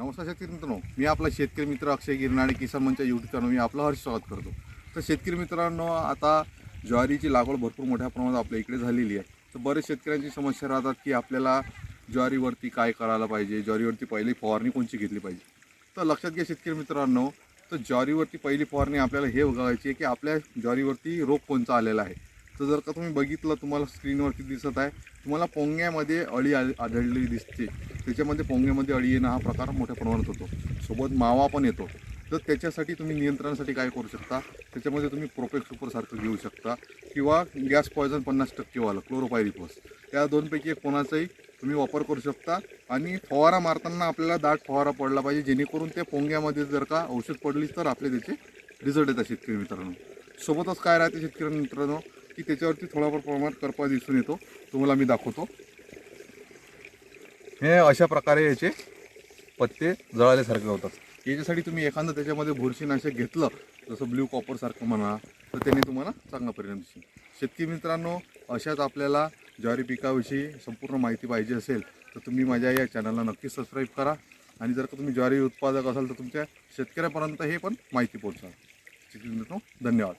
नमस्कार शेतकरी मित्रांनो. मी आपला शेतकरी मित्र अक्षय गिरनाळे किसान मंच यूट्यूब चॅनल मी आपलं हर्ष स्वागत करतो. तर शेतकरी मित्रांनो आता ज्वारीची लागवड भरपूर मोठ्या प्रमाणात आपल्या इकडे झालेली आहे. तर बरेच शेतकऱ्यांची समस्या राहतात की आपल्याला ज्वारीवरती काय करायला पाहिजे? ज्वारीवरती पहिली फवारणी कोणची घेतली पाहिजे? तर लक्षात घ्या शेतकरी मित्रांनो तर ज्वारीवरती पहिली फवारणी आपल्याला हे बघायची आहे की आपल्या ज्वारीवरती रोग कोणचा आलेला आहे? तर जर का तुम्ही बघितलं तुम्हाला स्क्रीनवरती दिसत आहे. तुम्हाला पोंग्यामध्ये अळी आल- आढळलेली दिसते. त्याच्यामध्ये पोंग्यामध्ये अळी येणं हा प्रकार मोठ्या प्रमाणात होतो. सोबत मावा पण येतो. तर त्याच्यासाठी तुम्ही नियंत्रणासाठी काय करू शकता? त्याच्यामध्ये तुम्ही प्रोपेक्स सुपरसारखं घेऊ शकता. किंवा गॅस पॉयझन पन्नास टक्केवालं क्लोरोपायरिफॉस त्या दोनपैकी एक कोणाचाही तुम्ही वापर करू शकता. आणि फवारा मारताना आपल्याला दाट फवारा पडला पाहिजे जेणेकरून त्या पोंग्यामध्ये जर का औषध पडली तर आपले त्याचे रिझल्ट येतात शेतकरी मित्रांनो. सोबतच काय राहते शेतकरी मित्रांनो? की त्याच्यावरती थोडाफार प्रमाणात करपा दिसून येतो. तुम्हाला मी दाखवतो. हे अशा प्रकारे याचे पत्ते जळाल्यासारखे होतात. याच्यासाठी तुम्ही एखादं त्याच्यामध्ये बुरशीनाशक घेतलं जसं ब्ल्यू कॉपरसारखं म्हणा तर त्याने तुम्हाला चांगला परिणाम दिसेल. शेतकरी मित्रांनो अशाच आपल्याला ज्वारी पिकाविषयी संपूर्ण माहिती पाहिजे असेल तर तुम्ही माझ्या या चॅनलला नक्कीच सबस्क्राईब करा. आणि जर का तुम्ही ज्वारी उत्पादक असाल तर तुमच्या शेतकऱ्यापर्यंत हे पण माहिती पोहोचा शेतकरी मित्रांनो धन्यवाद.